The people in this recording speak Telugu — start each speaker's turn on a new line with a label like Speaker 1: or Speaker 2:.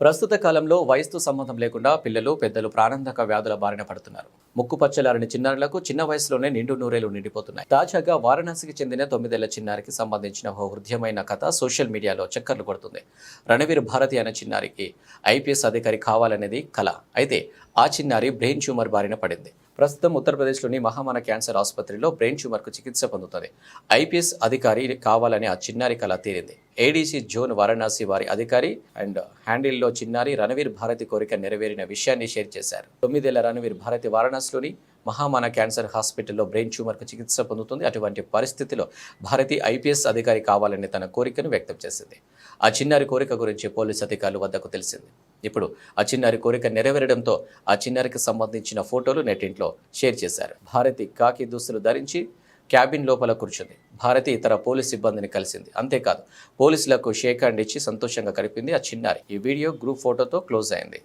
Speaker 1: ప్రస్తుత కాలంలో వయసుతో సంబంధం లేకుండా పిల్లలు పెద్దలు ప్రాణాంతక వ్యాధుల బారిన పడుతున్నారు. ముక్కు పచ్చలారని చిన్నారులకు చిన్న వయసులోనే నిండు నూరేలు నిండిపోతున్నాయి. తాజాగా వారణాసికి చెందిన తొమ్మిదేళ్ళ చిన్నారికి సంబంధించిన ఓ హృదయమైన కథ సోషల్ మీడియాలో చక్కర్లు కొడుతుంది. రణవీర్ భారతి అనే చిన్నారికి ఐపీఎస్ అధికారి కావాలనేది కళ అయితే ఆ చిన్నారి బ్రెయిన్ ట్యూమర్ బారిన పడింది. ప్రస్తుతం ఉత్తరప్రదేశ్లోని మహామాన క్యాన్సర్ ఆసుపత్రిలో బ్రెయిన్ ట్యూమర్కు చికిత్స పొందుతుంది. ఐపీఎస్ అధికారి కావాలని ఆ చిన్నారి కళ తీరింది ఏడీసీ జోన్ వారణాసి వారి అధికారి అండ్ హ్యాండిల్లో చిన్నారి రణవీర్ భారతి కోరిక నెరవేరిన విషయాన్ని షేర్ చేశారు. తొమ్మిదేళ్ళ రణవీర్ భారతి వారణాసిలోని మహామాన క్యాన్సర్ హాస్పిటల్లో బ్రెయిన్ ట్యూమర్కు చికిత్స పొందుతుంది. అటువంటి పరిస్థితిలో భారతి ఐపీఎస్ అధికారి కావాలని తన కోరికను వ్యక్తం చేసింది. ఆ చిన్నారి కోరిక గురించి పోలీస్ అధికారుల వద్దకు తెలిసింది. ఇప్పుడు ఆ చిన్నారి కోరిక నెరవేరడంతో ఆ చిన్నారికి సంబంధించిన ఫోటోలు నెట్టింట్లో షేర్ చేశారు. భారతి కాకి దుస్తులు ధరించి క్యాబిన్ లోపల కూర్చుంది. భారతి ఇతర పోలీస్ సిబ్బందిని కలిసింది. అంతేకాదు పోలీసులకు షేక్ హ్యాండ్ ఇచ్చి సంతోషంగా కలిపింది ఆ చిన్నారి. ఈ వీడియో గ్రూప్ ఫోటోతో క్లోజ్ అయింది.